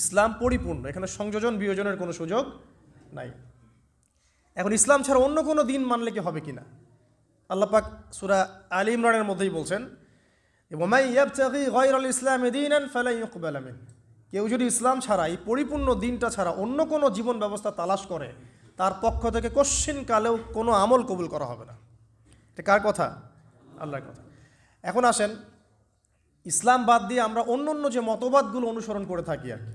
ইসলাম পরিপূর্ণ, এখানে সংযোজন, বিয়োজনের কোনো সুযোগ নাই। এখন ইসলাম ছাড়া অন্য কোনো দিন মানলে কি হবে কিনা? আল্লাহ পাক সুরা আলী ইমরানের মধ্যেই বলছেন ইসলাম কেউ যদি ইসলাম ছাড়া, এই পরিপূর্ণ দিনটা ছাড়া অন্য কোনো জীবন ব্যবস্থা তালাশ করে, তার পক্ষ থেকে কশ্চিন কালেও কোনো আমল কবুল করা হবে না। এটা কার কথা? আল্লাহর কথা। এখন আসেন, ইসলাম বাদ দিয়ে আমরা অন্য অন্য যে মতবাদগুলো অনুসরণ করে থাকি আর কি।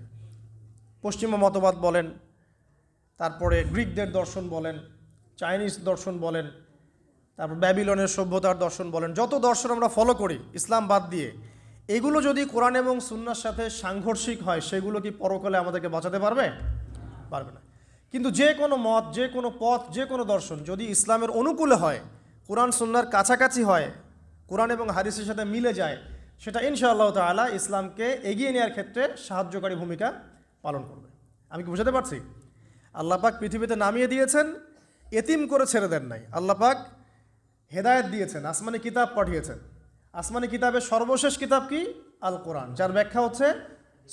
পশ্চিমা মতবাদ বলেন, তারপরে গ্রিকদের দর্শন বলেন, চাইনিজ দর্শন বলেন, তারপর ব্যাবিলনের সভ্যতার দর্শন বলেন, যত দর্শন আমরা ফলো করি, ইসলাম বাদ দিয়ে, এগুলো যদি কোরআন এবং সুন্নার সাথে সাংঘর্ষিক হয়, সেগুলো কি পরকালে আমাদেরকে বাঁচাতে পারবে? পারবে না। কিন্তু যে কোনো মত, যে কোনো পথ, যে কোনো দর্শন যদি ইসলামের অনুকূলে হয়, কোরআন সুন্নার কাছাকাছি হয়, কোরআন এবং হাদিসের সাথে মিলে যায়, সেটা ইনশাআল্লাহ তাআলা ইসলামকে এগিয়ে নেওয়ার ক্ষেত্রে সাহায্যকারী ভূমিকা পালন করবে। আমি কি বুঝাতে পারছি? আল্লাহ পাক পৃথিবীতে নামিয়ে দিয়েছেন, এতিম করে ছেড়ে দেন নাই। আল্লাহ পাক হেদায়েত দিয়েছেন, আসমানি কিতাব পাঠিয়েছেন। আসমানি কিতাবের সর্বশেষ কিতাব কি? আল কোরআন যার ব্যাখ্যা হচ্ছে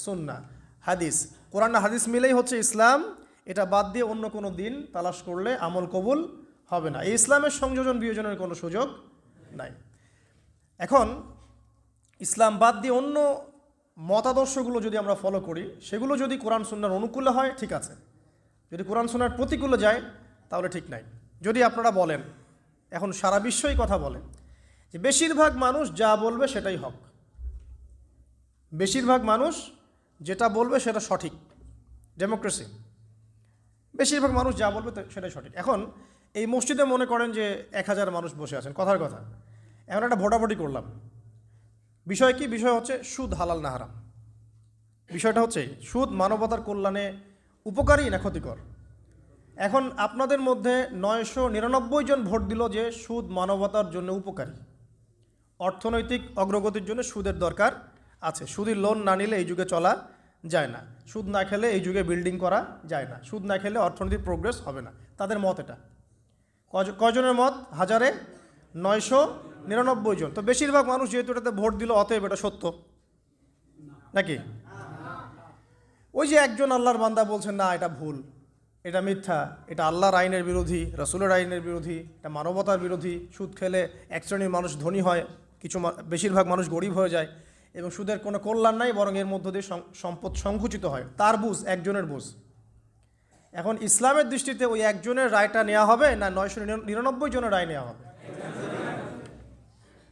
সুন্না হাদিস, কোরআন হাদিস মিলেই হচ্ছে ইসলাম। এটা বাদ দিয়ে অন্য কোনো দিন তালাশ করলে আমল কবুল হবে না। এই ইসলামের সংযোজন বিয়োজনের কোনো সুযোগ নাই। এখন ইসলাম বাদ দিয়ে অন্য মতাদর্শগুলো যদি আমরা ফলো করি, সেগুলো যদি কোরআন সুন্নার অনুকূলে হয়, ঠিক আছে। যদি কোরআন সুন্নার প্রতিকূলে যায়, তাহলে ঠিক নাই। যদি আপনারা বলেন, এখন সারা বিশ্বই কথা বলে, যে বেশিরভাগ মানুষ যা বলবে সেটাই হক। বেশিরভাগ মানুষ যেটা বলবে সেটা সঠিক। ডেমোক্রেসি। বেশিরভাগ মানুষ যা বলবে সেটাই সঠিক। এখন এই মসজিদে মনে করেন যে এক হাজার মানুষ বসে আছেন, কথার কথা। এখন একটা ভোটাভুটি করলাম। বিষয় কি? বিষয় হচ্ছে সুদ, হালাল না হারাম। বিষয়টা হচ্ছে, সুদ মানবতার কল্যাণে উপকারী না ক্ষতিকর? এখন আপনাদের মধ্যে নয়শো নিরানব্বই জন ভোট দিল যে সুদ মানবতার জন্য উপকারী। অর্থনৈতিক অগ্রগতির জন্য সুদের দরকার আছে। সুদের লোন না নিলে এই যুগে চলা যায় না। সুদ না খেলে এই যুগে বিল্ডিং করা যায় না। সুদ না খেলে অর্থনৈতিক প্রোগ্রেস হবে না। তাদের মত এটা। কজ- কয়জনের মত? হাজারে নয়শো নিরানব্বই জন। তো বেশিরভাগ মানুষ যেহেতু এটাতে ভোট দিল, অতএব এটা সত্য? নাকি? ওই যে একজন আল্লাহর বান্দা বলছেন না, এটা ভুল। এটা মিথ্যা। এটা আল্লাহর আইনের বিরোধী, রসুলের আইনের বিরোধী, এটা মানবতার বিরোধী। সুদ খেলে এক শ্রেণির মানুষ ধনী হয়, কিছু বেশিরভাগ মানুষ গরিব হয়ে যায় এবং সুদের কোনো কল্যাণ নাই, বরং এর মধ্য দিয়ে সম্পদ সংকুচিত হয়। তার বুঝ, একজনের বুঝ। এখন ইসলামের দৃষ্টিতে ওই একজনের রায়টা নেওয়া হবে, না নয়শো নিরানব্বই জনের রায় নেওয়া হবে?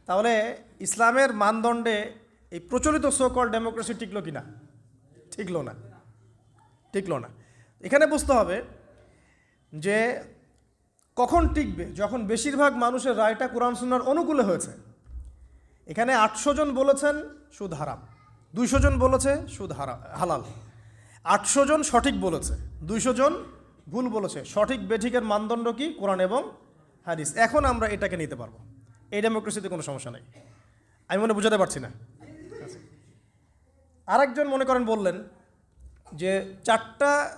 তাহলে ইসলামের মানদণ্ডে এই প্রচলিত সোকল ডেমোক্রেসি টিকলো কি না টিকলো না। টিকলো না। এখানে বুঝতে হবে যে কখন টিকবে? যখন বেশিরভাগ মানুষের রায়টা কোরআন সুন্নার অনুকূলে হয়েছে। এখানে আটশো জন বলেছেন সুদ হারাম। দুইশো জন বলেছে সুদ হারা, হালাল। আটশো জন সঠিক বলেছে। দুইশো জন ভুল বলেছে। সঠিক বেঠিকের মানদণ্ড কি? কোরআন এবং হাদিস। এখন আমরা এটাকে নিতে পারব। এই ডেমোক্রেসিতে কোনো সমস্যা নেই। আমি মনে বুঝাতে পারছি না। আরেকজন মনে করেন বললেন যে চারটা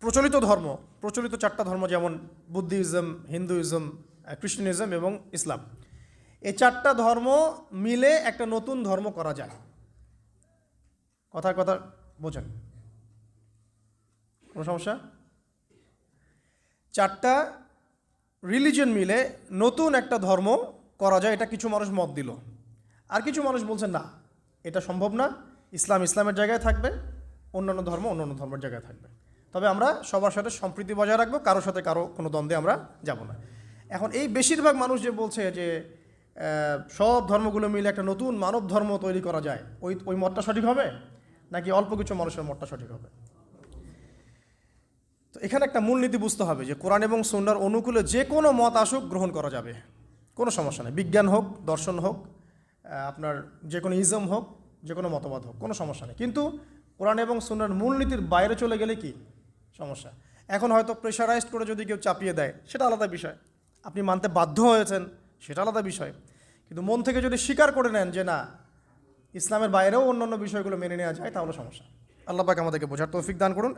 প্রচলিত ধর্ম, প্রচলিত চারটা ধর্ম যেমন বুদ্ধিজম, হিন্দুইজম খ্রিস্টানিজম এবং ইসলাম, এই চারটা ধর্ম মিলে একটা নতুন ধর্ম করা যায়। কথার কথা বোঝেন। কোনো সমস্যা? চারটা রিলিজন মিলে নতুন একটা ধর্ম করা যায়, এটা কিছু মানুষ মত দিল। আর কিছু মানুষ বলছেন না, এটা সম্ভব না। ইসলাম ইসলামের জায়গায় থাকবে, অন্যান্য ধর্ম অন্যান্য ধর্মের জায়গায় থাকবে। তবে আমরা সবার সাথে সম্প্রীতি বজায় রাখব কারোর সাথে কারও কোনো দ্বন্দ্বে আমরা যাব না। এখন এই বেশিরভাগ মানুষ যে বলছে যে সব ধর্মগুলো মিলে একটা নতুন মানব ধর্ম তৈরি করা যায়, ওই ওই মতটা সঠিক হবে? নাকি অল্প কিছু মানুষের মতটা সঠিক হবে? তো এখানে একটা মূলনীতি বুঝতে হবে যে কোরআন এবং সন্ন্যার অনুকূলে যে কোনো মত আসুক গ্রহণ করা যাবে। কোনো সমস্যা নেই। বিজ্ঞান হোক, দর্শন হোক আপনার যে কোনো ইজম হোক, যে কোনো মতবাদ হোক, কোনো সমস্যা নেই। কিন্তু কোরআন এবং সন্ন্যার মূলনীতির বাইরে চলে গেলে কি? সমস্যা। এখন হয়তো প্রেশারাইজড করে যদি কেউ চাপিয়ে দেয়, সেটা আলাদা বিষয়। আপনি মানতে বাধ্য হয়েছেন, সেটা আলাদা বিষয়। কিন্তু মন থেকে যদি স্বীকার করে নেন যে না, ইসলামের বাইরেও অন্য অন্য বিষয়গুলো মেনে নেওয়া যায়, তাহলে সমস্যা। আল্লাহ পাক আমাদেরকে বোঝার তৌফিক দান করুন।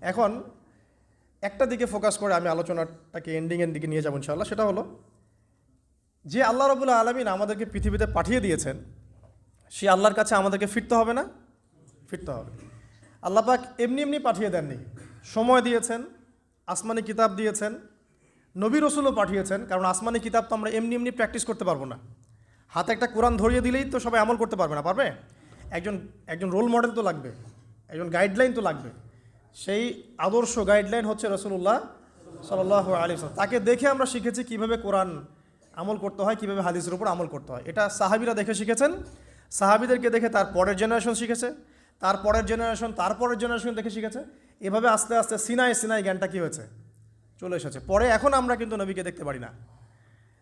এখন একটা দিকে ফোকাস করে আমি আলোচনাটাকে এন্ডিংয়ের দিকে নিয়ে যাব ইনশাআল্লাহ, সেটা হলো যে আল্লাহ রবুল্লা আলমিন আমাদেরকে পৃথিবীতে পাঠিয়ে দিয়েছেন, সে আল্লাহর কাছে আমাদেরকে ফিরতে হবে না? ফিরতে হবে। আল্লাহ আল্লাপাক এমনি এমনি পাঠিয়ে দেননি। সময় দিয়েছেন, আসমানি কিতাব দিয়েছেন, নবী রসুলও পাঠিয়েছেন, কারণ আসমানি কিতাব তো আমরা এমনি এমনি প্র্যাকটিস করতে পারব না। হাতে একটা কোরআন ধরিয়ে দিলেই তো সবাই আমল করতে পারবে না, পারবে? একজন একজন রোল মডেল তো লাগবে, একজন গাইডলাইন তো লাগবে। সেই আদর্শ গাইডলাইন হচ্ছে রসুল্লাহ সাল্লাহ আলী তাকে দেখে আমরা শিখেছি কীভাবে কোরআন আমল করতে হয়, কীভাবে হাদিসের উপর আমল করতে হয়। এটা সাহাবিরা দেখে শিখেছেন। সাহাবিদেরকে দেখে তার পরের জেনারেশন শিখেছে। তার পরের জেনারেশন তার পরের জেনারেশন দেখে শিখেছে। এভাবে আস্তে আস্তে সিনাই সিনাই জ্ঞানটা কী হয়েছে? চলে এসেছে। পরে এখন আমরা কিন্তু নবীকে দেখতে পারি না।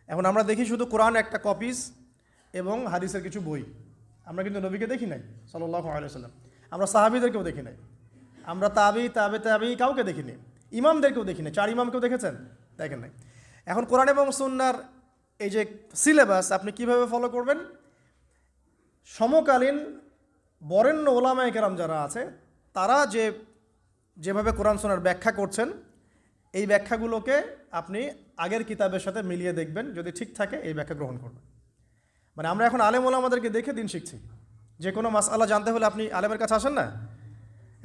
এখন আমরা দেখি শুধু কোরআন একটা কপিস এবং হাদিসের কিছু বই। আমরা কিন্তু নবীকে দেখি নাই সাল্লাহ আলাইসাল্লাম আমরা সাহাবিদেরকেও দেখি নাই। আমরা তাবি, তাবে, তাবি কাউকে দেখিনি। ইমামদেরকেও দেখি নাই চার ইমামকেও দেখেছেন? দেখেন নাই। এখন কোরআন এবং সুন্নার এই যে সিলেবাস, আপনি কীভাবে ফলো করবেন? সমকালীন বরেণ্য ওলামায় কেরাম যারা আছে, তারা যে, যেভাবে কোরআন সোনার ব্যাখ্যা করছেন, এই ব্যাখ্যাগুলোকে আপনি আগের কিতাবের সাথে মিলিয়ে দেখবেন। যদি ঠিক থাকে, এই ব্যাখ্যা গ্রহণ করবেন। মানে আমরা এখন আলেম ওলামাদেরকে দেখে দিন শিখছি। যে কোনো মাসআলা জানতে হলে আপনি আলেমের কাছে আসেন না?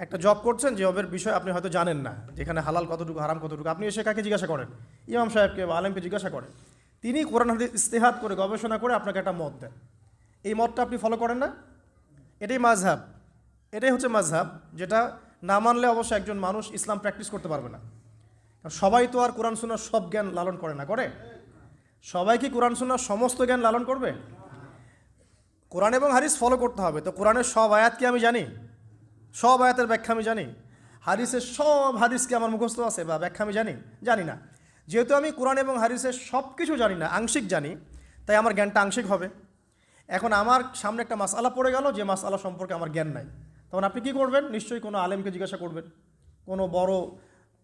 একটা জব করছেন জবের বিষয় আপনি হয়তো জানেন না, যেখানে হালাল কতটুকু, হারাম কতটুকু। আপনি এসে কাকে জিজ্ঞাসা করেন? ইমাম সাহেবকে বা আলেমকে জিজ্ঞাসা করেন। তিনি কোরআন, হাদিস ইস্তেহাদ করে, গবেষণা করে আপনাকে একটা মত দেন। এই মতটা আপনি ফলো করেন না? এটাই মাঝহাব এটাই হচ্ছে মাঝহাব যেটা না মানলে অবশ্য একজন মানুষ ইসলাম প্র্যাকটিস করতে পারবে না। সবাই তো আর কোরআন শোনার সব জ্ঞান লালন করে না, করে? সবাই কি কোরআন শোনার সমস্ত জ্ঞান লালন করবে? কোরআন এবং হারিস ফলো করতে হবে। তো কোরআনের সব আয়াত কি আমি জানি? সব আয়াতের ব্যাখ্যা আমি জানি। হাদিসের সব হাদিস কি আমার মুখস্থ আছে বা ব্যাখ্যা আমি জানি জানি না। যেহেতু আমি কোরআন এবং হাদিসের সব কিছু জানি না, আংশিক জানি, তাই আমার জ্ঞানটা আংশিক হবে। এখন আমার সামনে একটা মাসআলা পড়ে গেল, যে মাসআলা সম্পর্কে আমার জ্ঞান নাই। তখন আপনি কি করবেন? নিশ্চয়ই কোনো আলেমকে জিজ্ঞাসা করবেন, কোনো বড়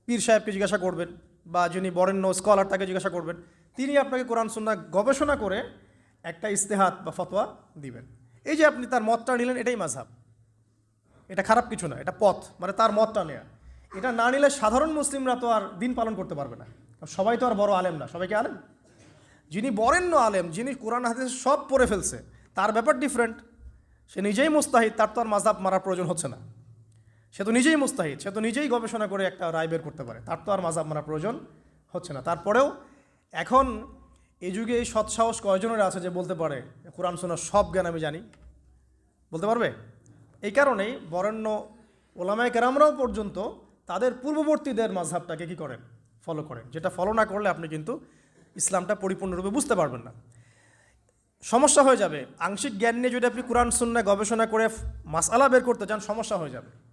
পীর সাহেবকে জিজ্ঞাসা করবেন, বা যিনি বরেণ্য স্কলার তাকে জিজ্ঞাসা করবেন। তিনি আপনাকে কোরআন, সুন্না গবেষণা করে একটা ইস্তেহাত বা ফতোয়া দিবেন। এই যে আপনি তার মতটা নিলেন, এটাই মাঝহাব এটা খারাপ কিছু না, এটা পথ মানে তার মতটা নেয়া। এটা না নিলে সাধারণ মুসলিমরা তো আর দিন পালন করতে পারবে না। সবাই তো আর বড় আলেম না সবাইকে আলেম? যিনি বরেণ্য আলেম, যিনি কোরআন হাদিস সব পড়ে ফেলছে, তার ব্যাপার ডিফারেন্ট সে নিজেই মুস্তাহিদ, তার তো আর মাজাব মারার প্রয়োজন হচ্ছে না। সে তো নিজেই মুস্তাহিদ, সে তো নিজেই গবেষণা করে একটা রায় বের করতে পারে, তার তো আর মাজাব মারার প্রয়োজন হচ্ছে না। তারপরেও এখন এই যুগে এই সৎসাহস কয়জনের আছে যে বলতে পারে, কোরআন শোনার সব জ্ঞান আমি জানি বলতে পারবে? এই কারণেই বরেণ্য ওলামায় কেরামরাও পর্যন্ত তাদের পূর্ববর্তীদের মাঝহাবটাকে কী করেন? ফলো করেন। যেটা ফলো না করলে আপনি কিন্তু ইসলামটা পরিপূর্ণরূপে বুঝতে পারবেন না। সমস্যা হয়ে যাবে। আংশিক জ্ঞান নিয়ে যদি আপনি কোরআন শূন্য গবেষণা করে মাসালা বের করতে চান, সমস্যা হয়ে যাবে।